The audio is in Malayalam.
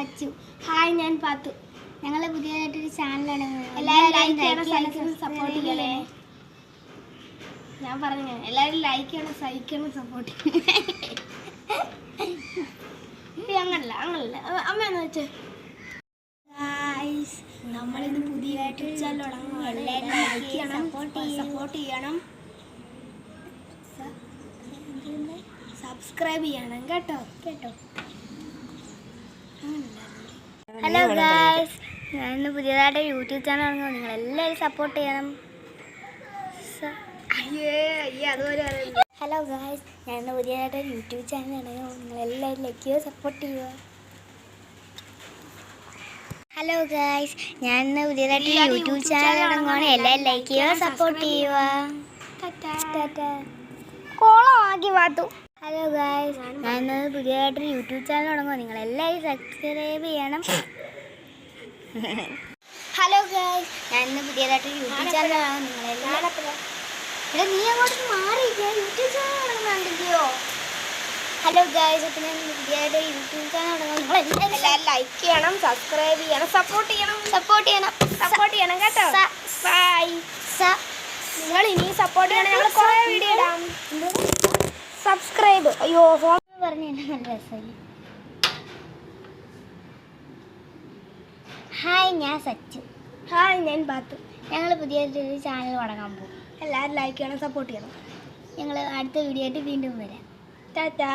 സച്ചു. ഹായ് ഞാൻ പാത്തു. ഞങ്ങൾ പുതിയതായിട്ടൊരു ചാനലാണ് എല്ലാവരും ലൈക്ക് ചെയ്യണം സപ്പോർട്ട് ചെയ്യണേ ഞാൻ പറഞ്ഞു എല്ലാവരും ലൈക്ക് ചെയ്യണം സഹിക്കണം സപ്പോർട്ട് അങ്ങനല്ല അങ്ങനല്ല. അമ്മ എന്ന് വെച്ചേ? നമ്മളിന്ന് പുതിയതായിട്ട് ചാനൽ ലൈക്ക് ചെയ്യണം സപ്പോർട്ട് ചെയ്യണം. സബ്സ്ക്രൈബ് ചെയ്യണം കേട്ടോ. കേട്ടോ. ഹലോ ഗായ്സ് ഞാൻ ഇന്ന് പുതിയതായിട്ട് യൂട്യൂബ് ചാനൽ തുടങ്ങുമ്പോൾ നിങ്ങൾ എല്ലാവരും സപ്പോർട്ട് ചെയ്യണം ഹലോ ഗായ്സ് ഞാൻ ഇന്ന് പുതിയതായിട്ട് യൂട്യൂബ് ചാനൽ തുടങ്ങുമ്പോൾ നിങ്ങൾ എല്ലാവരും ലൈക്ക് ചെയ്യുക സപ്പോർട്ട് ചെയ്യുക. ഹലോ ഗായ്സ് ഞാൻ ഇന്ന് പുതിയതായിട്ട് യൂട്യൂബ് ചാനൽ തുടങ്ങുകയാണ് എല്ലാവരും ലൈക്ക് ചെയ്യുക സപ്പോർട്ട് ചെയ്യുക ഹലോ ഗായ്സ് ഞാൻ ഇന്ന് പുതിയതായിട്ട് യൂട്യൂബ് ചാനൽ തുടങ്ങുമ്പോൾ നിങ്ങൾ എല്ലാവരും സബ്സ്ക്രൈബ് ചെയ്യണം. ഹലോ ഗായ്സ് ഞാൻ ഇന്ന് പുതിയതായിട്ട് യൂട്യൂബ് ചാനലാണ് നിങ്ങളെല്ലാം നീ അങ്ങോട്ട് മാറി യൂട്യൂബ് ചാനൽ തുടങ്ങുന്നുണ്ടല്ലോ ഹലോ ഗായ്സ് അപ്പം ഞാൻ പുതിയതായിട്ട് യൂട്യൂബ് ചാനൽ തുടങ്ങുന്നു എല്ലാവരും ലൈക്ക് ചെയ്യണം സബ്സ്ക്രൈബ് ചെയ്യണം സപ്പോർട്ട് ചെയ്യണം. സപ്പോർട്ട് ചെയ്യണം. സപ്പോർട്ട് ചെയ്യണം കേട്ടോ. ബൈ നിങ്ങൾ ഇനി സപ്പോർട്ട് ചെയ്യണം. ഞങ്ങൾ കുറേ വീഡിയോ ഇടാം. സബ്സ്ക്രൈബ് അയ്യോ ഫോൺ പറഞ്ഞു നല്ല രസമായി. ഹായ് ഞാൻ സച്ചു. ഹായ് ഞാൻ ബാത്തു. ഞങ്ങൾ പുതിയൊരു ചാനൽ തുടങ്ങാൻ പോകും. എല്ലാവരും ലൈക്ക് ചെയ്യണം സപ്പോർട്ട് ചെയ്യണം. ഞങ്ങൾ അടുത്ത വീഡിയോ ആയിട്ട് വീണ്ടും വരാം. ടാറ്റാ.